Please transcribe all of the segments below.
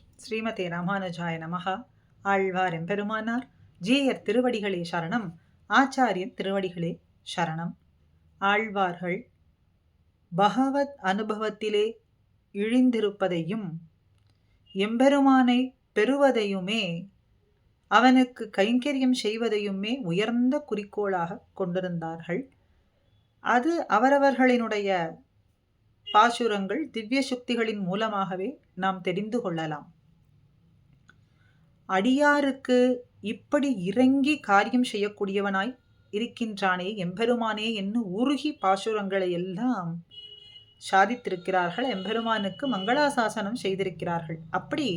ஸ்ரீமதே ராமானுஜாய நமகா ஆழ்வார் எம்பெருமானார் ஜீயர் திருவடிகளே சரணம். ஆச்சாரியன் திருவடிகளே சரணம். ஆழ்வார்கள் பகவத் அனுபவத்திலே இழிந்திருப்பதையும் எம்பெருமானை பெறுவதையுமே அவனுக்கு கைங்கரியம் செய்வதையுமே உயர்ந்த குறிக்கோளாக கொண்டிருந்தார்கள். அது அவரவர்களினுடைய பாசுரங்கள் திவ்ய சுக்திகளின் மூலமாகவே நாம் தெரிந்து கொள்ளலாம். அடியாருக்கு இப்படி இறங்கி காரியம் செய்யக்கூடியவனாய் இருக்கின்றானே எம்பெருமானே என்று உருகி பாசுரங்களை எல்லாம் சாதித்திருக்கிறார்கள். எம்பெருமானுக்கு மங்களாசாசனம் செய்திருக்கிறார்கள். அப்படி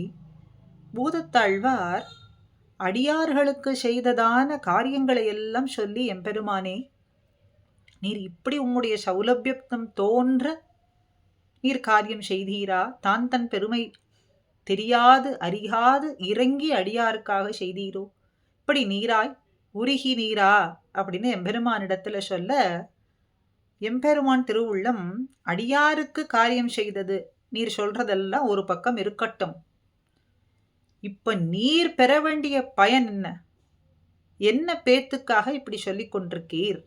பூதத்தாழ்வார் அடியார்களுக்கு செய்ததான காரியங்களை எல்லாம் சொல்லி எம்பெருமானே நீர் இப்படி உம்முடைய சௌலபியம் தோன்ற நீர் காரியம் செய்தீரா? தான் தன் பெருமை தெரியாது அறியாது இறங்கி அடியாருக்காக செய்தீரோ? இப்படி நீராய் உருகி நீரா? அப்படின்னு எம்பெருமானிடத்துல சொல்ல எம்பெருமான் திருவுள்ளம் அடியாருக்கு காரியம் செய்தது. நீர் சொல்றதெல்லாம் ஒரு பக்கம் இருக்கட்டும். இப்ப நீர் பெற வேண்டிய பயன் என்ன? என்ன பேத்துக்காக இப்படி சொல்லி கொண்டிருக்கீர்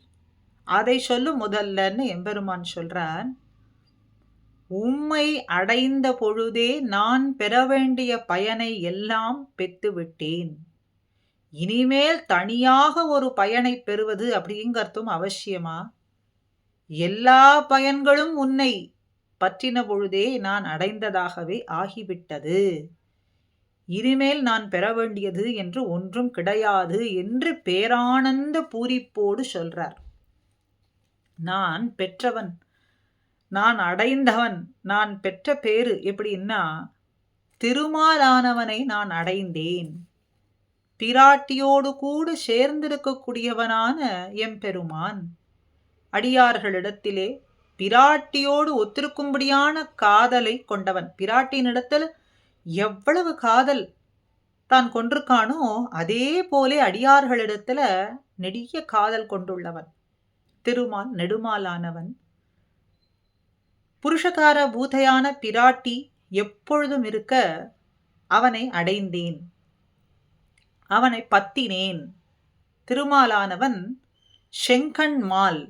அதை சொல்லும் முதல்லன்னு எம்பெருமான் சொல்றான். உம்மை அடைந்த பொழுதே நான் பெற வேண்டிய பயனை எல்லாம் பெற்றுவிட்டேன். இனிமேல் தனியாக ஒரு பயனை பெறுவது அப்படிங்கிறதும் அவசியமா? எல்லா பயன்களும் உன்னை பற்றின பொழுதே நான் அடைந்ததாகவே ஆகிவிட்டது. இனிமேல் நான் பெற வேண்டியது என்று ஒன்றும் கிடையாது என்று பேரானந்த பூரிப்போடு சொல்றார். நான் பெற்றவன் நான் அடைந்தவன் நான் பெற்ற பேரு எப்படின்னா திருமாலானவனை நான் அடைந்தேன். பிராட்டியோடு கூட சேர்ந்திருக்கக்கூடியவனான எம்பெருமான். அடியார்களிடத்திலே பிராட்டியோடு ஒத்திருக்கும்படியான காதலை கொண்டவன். பிராட்டியினிடத்தில் எவ்வளவு காதல் தான் கொண்டிருக்கானோ அதே போலே அடியார்களிடத்துல நெடிய காதல் கொண்டுள்ளவன். திருமால் நெடுமாலானவன். புருஷகார பூதையான பிராட்டி எப்பொழுதும் இருக்க அவனை அடைந்தேன். அவனை பத்தினேன். திருமாலானவன் செங்கண்மால்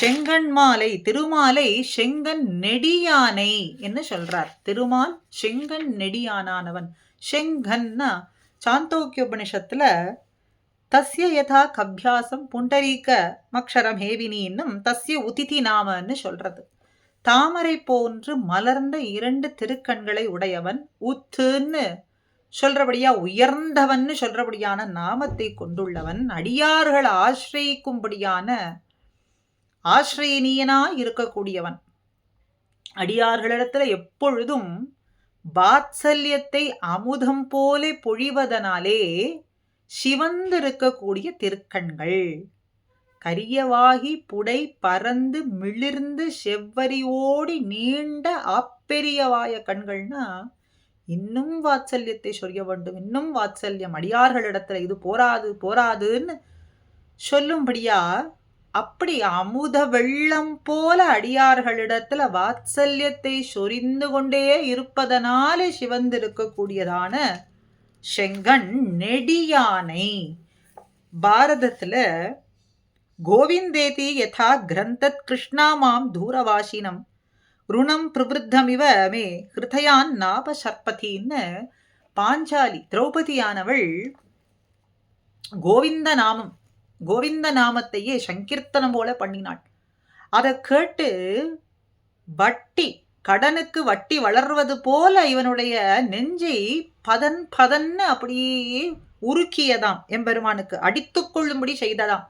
செங்கண்மாலை திருமாலை செங்கன் நெடியானை என்று சொல்றார். திருமால் செங்கன் நெடியானானவன். செங்கன்னா சாந்தோக்கியோபனிஷத்துல தஸ்ய யதா கபியாசம் புண்டரீக மக்ஷரம் ஹேவினின்னும் தஸ்ய உதிதி நாமன்னு சொல்றது. தாமரை போன்று மலர்ந்த இரண்டு திருக்கண்களை உடையவன் உத்துன்னு சொல்றபடியா உயர்ந்தவன்னு சொல்றபடியான நாமத்தை கொண்டுள்ளவன் அடியார்கள் ஆசிரியிக்கும்படியான ஆசிரியனீயனா இருக்கக்கூடியவன். அடியார்களிடத்துல எப்பொழுதும் பாத்சல்யத்தை அமுதம் போலே பொழிவதனாலே சிவந்திருக்கக்கூடிய திருக்கண்கள். கரியவாகி புடை பறந்து மிளிர்ந்து செவ்வரியோடி நீண்ட அப்பெரியவாய கண்கள்னா இன்னும் வாத்சல்யத்தை சொல்ல வேண்டும். இன்னும் வாத்சல்யம். அடியார்களிடத்துல இது போராது போராதுன்னு சொல்லும்படியா அப்படி அமுத வெள்ளம் போல அடியார்களிடத்துல வாத்சல்யத்தை சொரிந்து கொண்டே இருப்பதனாலே சிவந்திருக்கக்கூடியதான செங்கன் நெடியானை பாரதத்துல கோவிந்தேதி யதா கிரந்தத் கிருஷ்ணா மாம் தூரவாசினம். ருணம் பிரவருத்தமிவ மே ஹிருதயான் நாப சர்பதின்னு பாஞ்சாலி திரௌபதியானவள் கோவிந்த நாமம். கோவிந்த நாமத்தையே சங்கீர்த்தனம் போல பண்ணினாள். அதை கேட்டு வட்டி கடனுக்கு வட்டி வளர்வது போல இவனுடைய நெஞ்சை பதன் பதன்னு அப்படியே உருக்கியதாம். எம்பெருமானுக்கு அடித்துக்கொள்ளும்படி செய்ததாம்.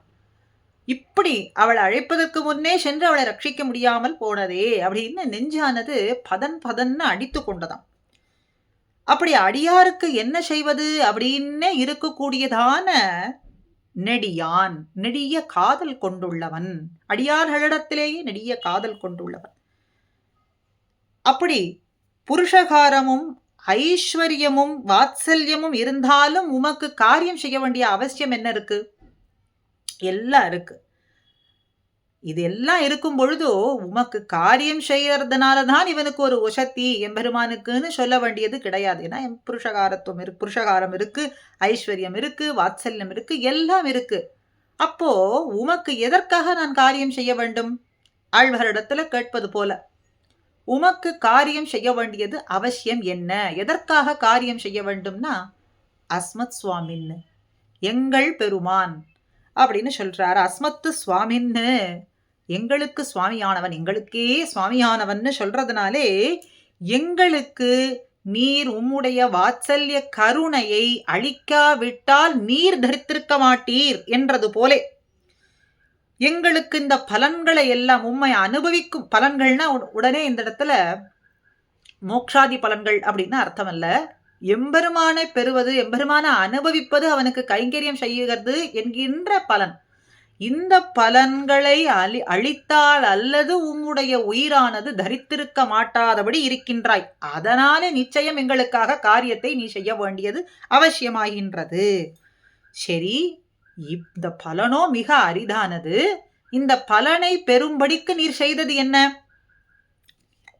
இப்படி அவள் அழைப்பதற்கு முன்னே சென்று அவளை ரட்சிக்க முடியாமல் போனதே அப்படின்னு நெஞ்சானது பதன் பதன்னு அடித்து கொண்டதாம். அப்படி அடியாருக்கு என்ன செய்வது அப்படின்னு இருக்கக்கூடியதான நெடியான் நெடிய காதல் கொண்டுள்ளவன். அடியார்களிடத்திலேயே நெடிய காதல் கொண்டுள்ளவன். அப்படி புருஷகாரமும் ஐஸ்வர்யமும் வாத்சல்யமும் இருந்தாலும் உமக்கு காரியம் செய்ய வேண்டிய அவசியம் என்ன இருக்கு? எல்லாம் இருக்கு. இது எல்லாம் இருக்கும் பொழுதோ உமக்கு காரியம் செய்யறதுனால தான் இவனுக்கு ஒரு உசத்தி எம்பெருமானுக்குன்னு சொல்ல வேண்டியது கிடையாது. ஏன்னா எம் புருஷகாரத்துவம் இருக்கு புருஷகாரம் இருக்கு ஐஸ்வர்யம் இருக்கு வாத்சல்யம் இருக்கு எல்லாம் இருக்கு. அப்போ உமக்கு எதற்காக நான் காரியம் செய்ய வேண்டும்? ஆழ்வரிடத்துல கேட்பது போல. உமக்கு காரியம் செய்ய வேண்டியது அவசியம் என்ன? எதற்காக காரியம் செய்ய வேண்டும்னா அஸ்மத் சுவாமின்னு. எங்கள் பெருமான். அப்படின்னு சொல்றாரு. அஸ்மத்து சுவாமின்னு. எங்களுக்கு சுவாமியானவன் எங்களுக்கே சுவாமியானவன் சொல்றதுனாலே எங்களுக்கு நீர் உம்முடைய வாத்சல்ய கருணையை அழிக்காவிட்டால் நீர் தரித்திருக்க மாட்டீர் என்றது போலே. எங்களுக்கு இந்த பலன்களை எல்லாம் உண்மை அனுபவிக்கும் பலன்கள்னா உடனே இந்த இடத்துல மோக்ஷாதி பலன்கள் அப்படின்னு அர்த்தம் இல்லை. எம்பெருமானை பெறுவது எம்பெருமான அனுபவிப்பது அவனுக்கு கைங்கரியம் செய்கிறது என்கின்ற பலன். இந்த பலன்களை அழி அழித்தால் அல்லது உம்முடைய உயிரானது தரித்திருக்க மாட்டாதபடி இருக்கின்றாய். அதனாலே நிச்சயம் எங்களுக்காக காரியத்தை நீ செய்ய வேண்டியது அவசியமாகின்றது. சரி இந்த பலனோ மிக அரிதானது. இந்த பலனை பெறும்படிக்கு நீர் செய்தது என்ன?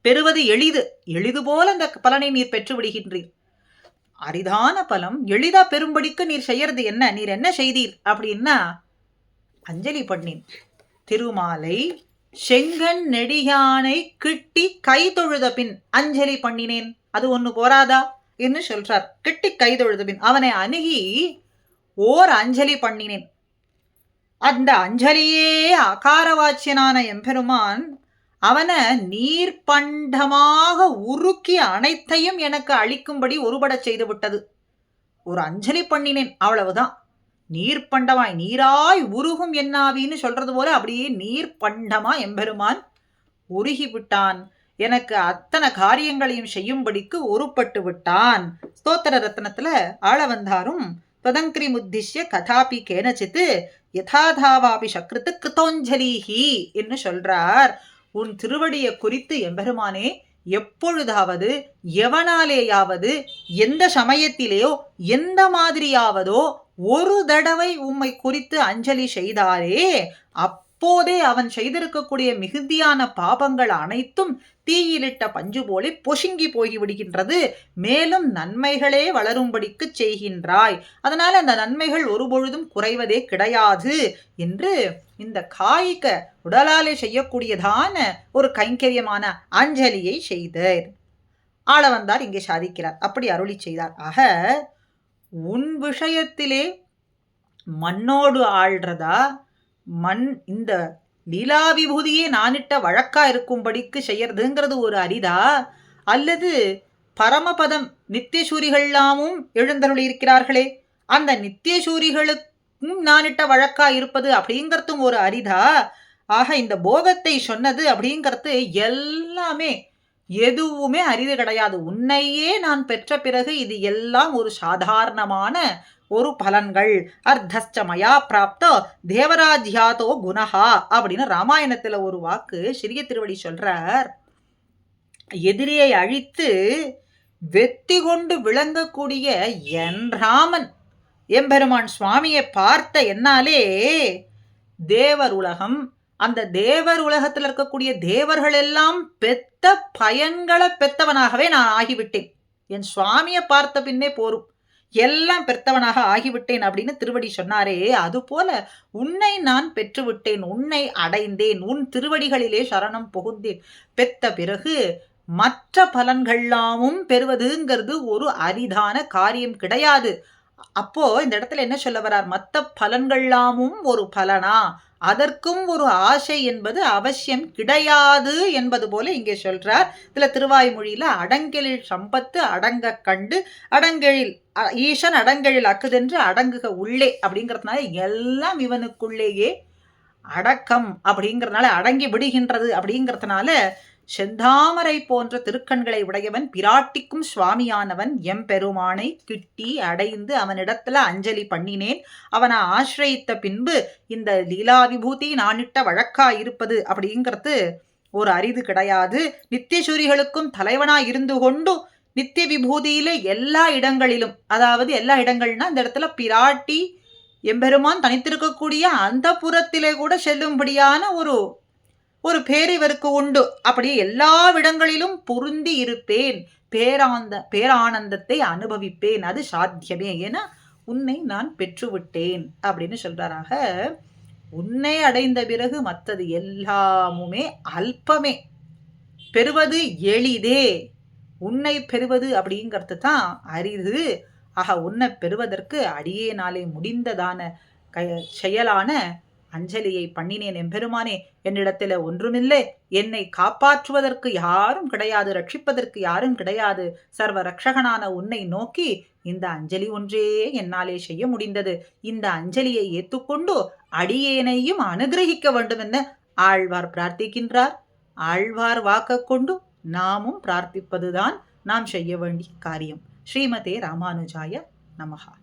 பெறுவது எளிது. எளிது போல அந்த பலனை நீர் பெற்று விடுகின்றீர் அரிதான பலம் எளிதா பெரும்படிக்கு நீர் செய்யறது என்ன? நீர் என்ன செய்தீர்? அப்படின்னா அஞ்சலி பண்ணின். திருமாலை செங்கன் நெடியானை கிட்டி கை தொழுத பின் அஞ்சலி பண்ணினேன். அது ஒண்ணு போராதா என்று சொல்றார். கிட்டி கை தொழுத பின் அவனை அணுகி ஓர் அஞ்சலி பண்ணினேன். அந்த அஞ்சலியே அகாரவாச்சியனான எம்பெருமான் அவனை நீர்பண்டமாக உருக்கி அனைத்தையும் எனக்கு அழிக்கும்படி ஒருபடச் செய்து விட்டது ஒரு அஞ்சலி பண்ணினேன் அவ்வளவுதான். நீர்பண்டமாய் நீராய் உருகும் என்னாவின்னு சொல்றது போல அப்படியே நீர்பண்டமா எம்பெருமான் உருகி விட்டான் எனக்கு அத்தனை காரியங்களையும் செய்யும்படிக்கு உருப்பட்டு விட்டான். ஸ்தோத்திர ரத்னத்துல ஆள வந்தாரும் தொதங்கிரி முத்திஷ்ய கதாபி கேனச்சித்து யதாதாவாபி சக்ருத்து கிருத்தோஞ்சலீஹி என்று சொல்றார். உன் திருவடியை குறித்து எம்பெருமானே எப்பொழுதாவது எவனாலேயாவது எந்த சமயத்திலேயோ எந்த மாதிரியாவதோ ஒரு தடவை உம்மை குறித்து அஞ்சலி செய்தாரே அப்போதே அவன் செய்திருக்கக்கூடிய மிகுதியான பாபங்கள் அனைத்தும் தீயிலிட்ட பஞ்சு போலே பொசுங்கி போய்விடுகின்றது. மேலும் நன்மைகளே வளரும்படிக்கு செய்கின்றாய். அதனால் அந்த நன்மைகள் ஒருபொழுதும் குறைவதே கிடையாது என்று இந்த காய்க உடலாலே செய்யக்கூடியதான ஒரு கைங்கரியமான அஞ்சலியை செய்தார் ஆள வந்தார் இங்கே சாதிக்கிறார். அப்படி அருளி செய்தார். ஆக உன் விஷயத்திலே மண்ணோடு ஆள்றதா? மண் இந்த லீலா விபூதியே நானிட்ட வழக்கா இருக்கும்படிக்கு செய்யறதுங்கிறது ஒரு அரிதா? அல்லது பரமபதம் நித்தியசூரிகள்லாமும் எழுந்தருளி இருக்கிறார்களே அந்த நித்தியசூரிகளுக்கும் நானிட்ட வழக்கா இருப்பது அப்படிங்கிறதும் ஒரு அரிதா? ஆக இந்த போகத்தை சொன்னது அப்படிங்கிறது எல்லாமே எதுவுமே அரிது கிடையாது. உன்னையே நான் பெற்ற பிறகு இது எல்லாம் ஒரு சாதாரணமான ஒரு பலன்கள். அர்த்தஸ்டமயா பிராப்தோ. தேவராஜ்யாதோ குணஹா அப்படின்னு ராமாயணத்துல ஒரு வாக்கு சிறிய திருவடி சொல்றார். எதிரியை அழித்து வெத்தி கொண்டு விளங்கக்கூடிய என் ராமன் எம்பெருமான் சுவாமியை பார்த்த என்னாலே தேவர் உலகம் அந்த தேவர் உலகத்தில் இருக்கக்கூடிய தேவர்கள் எல்லாம் பெத்த பயன்களை பெத்தவனாகவே நான் ஆகிவிட்டேன். என் சுவாமியை பார்த்த பின்னே போரும். எல்லாம் பெற்றவனாக ஆகிவிட்டேன் அப்படின்னு திருவடி சொன்னாரே அதுபோல உன்னை நான் பெற்றுவிட்டேன் உன்னை அடைந்தேன் உன் திருவடிகளிலே சரணம் புகுந்தேன். பெத்த பிறகு மற்ற பலன்கள்லாமும் பெறுவதுங்கிறது ஒரு அரிதான காரியம் கிடையாது. அப்போ இந்த இடத்துல என்ன சொல்ல வர்றார் மற்ற பலன்கள்லாமும் ஒரு பலனா? அதற்கும் ஒரு ஆசை என்பது அவசியம் கிடையாது என்பது போல இங்கே சொல்றார். இதுல திருவாய்மொழியில அடங்கெழில் சம்பத்து அடங்க கண்டு அடங்கெழில் ஈசன் அடங்கெழில் அக்குதென்று அடங்குக உள்ளே அப்படிங்கிறதுனால எல்லாம் இவனுக்குள்ளேயே அடக்கம் அப்படிங்கிறதுனால அடங்கி விடுகின்றது அப்படிங்கிறதுனால செந்தாமரை போன்ற திருக்கண்களை உடையவன் பிராட்டிக்கும் சுவாமியானவன். எம்பெருமானை கிட்டி அடைந்து அவனிடத்துல அஞ்சலி பண்ணினேன். அவனை ஆசிரயித்த பின்பு இந்த லீலா விபூதி நானிட்ட வழக்கா இருப்பது அப்படிங்கிறது ஒரு அரிது கிடையாது. நித்தியசூரிகளுக்கும் தலைவனாய் இருந்து கொண்டு நித்திய விபூதியில எல்லா இடங்களிலும் அதாவது எல்லா இடங்கள்னா இந்த இடத்துல பிராட்டி எம்பெருமான் தனித்திருக்கக்கூடிய அந்த புறத்திலே கூட செல்லும்படியான ஒரு ஒரு பேர் இவருக்கு உண்டு. அப்படி எல்லா விடங்களிலும் பொருந்தி இருப்பேன். பேராந்த பேரானந்தத்தை அனுபவிப்பேன். அது சாத்தியமே என உன்னை நான் பெற்றுவிட்டேன். அப்படின்னு சொல்றாராக உன்னை அடைந்த பிறகு மற்றது எல்லாமுமே அல்பமே. பெறுவது எளிதே. உன்னை பெறுவது அப்படிங்கிறது தான் அரிது. ஆக உன்னை பெறுவதற்கு அடியே நாளே முடிந்ததான க செயலான அஞ்சலியை பண்ணினேன் எம்பெருமானே என்னிடத்தில் ஒன்றுமில்லை. என்னை காப்பாற்றுவதற்கு யாரும் கிடையாது ரட்சிப்பதற்கு யாரும் கிடையாது. சர்வ ரக்ஷகனான உன்னை நோக்கி இந்த அஞ்சலி ஒன்றே என்னாலே செய்ய முடிந்தது. இந்த அஞ்சலியை ஏத்துக்கொண்டு அடியேனையும் அனுகிரகிக்க வேண்டும் என ஆழ்வார் பிரார்த்திக்கின்றார். ஆழ்வார் வாக்க கொண்டு நாமும் பிரார்த்திப்பதுதான் நாம் செய்ய வேண்டிய காரியம். ஸ்ரீமதே ராமானுஜாய நமகா